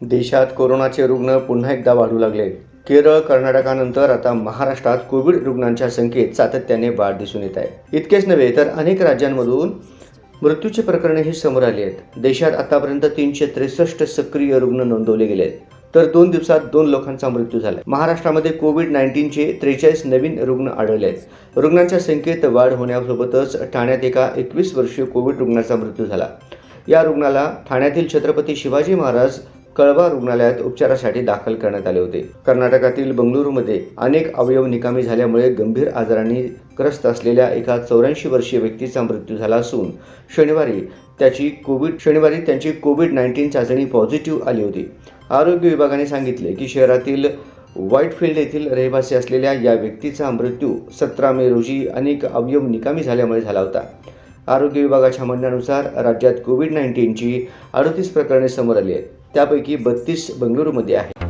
देशात कोरोनाचे रुग्ण पुन्हा एकदा वाढू लागले. केरळ कर्नाटकानंतर आता महाराष्ट्रात कोविड रुग्णांच्या संख्येत सातत्याने वाढ दिसून येत आहे. इतकेच नव्हे तर अनेक राज्यांमधून मृत्यूची प्रकरणेही समोर आली आहेत. देशात आतापर्यंत तीनशे त्रेसष्ट सक्रिय रुग्ण नोंदवले गेले आहेत. तर दोन दिवसात दोन लोकांचा मृत्यू झाला महाराष्ट्रामध्ये कोविड नाईन्टीनचे त्रेचाळीस नवीन रुग्ण आढळले आहेत. रुग्णांच्या संख्येत वाढ होण्यासोबतच ठाण्यात एका एकवीस वर्षीय कोविड रुग्णाचा मृत्यू झाला. या रुग्णाला ठाण्यातील छत्रपती शिवाजी महाराज कळवा रुग्णालयात उपचारासाठी दाखल करण्यात आले होते. कर्नाटकातील बंगळुरूमध्ये अनेक अवयव निकामी झाल्यामुळे गंभीर आजारांनी ग्रस्त असलेल्या एका चौऱ्याऐंशी वर्षीय व्यक्तीचा मृत्यू झाला असून शनिवारी त्याची कोविड शनिवारी त्यांची कोविड नाईन्टीन चाचणी पॉझिटिव्ह आली होती. आरोग्य विभागाने सांगितले की शहरातील व्हाईटफिल्ड येथील रहिवासी असलेल्या या व्यक्तीचा मृत्यू सतरा मे रोजी अनेक अवयव निकामी झाल्यामुळे झाला होता. आरोग्य विभागाच्या म्हणण्यानुसार राज्यात कोविड नाईन्टीनची अडतीस प्रकरणे समोर आली आहेत. त्यापैकी बत्तीस बंगळुरूमध्ये आहेत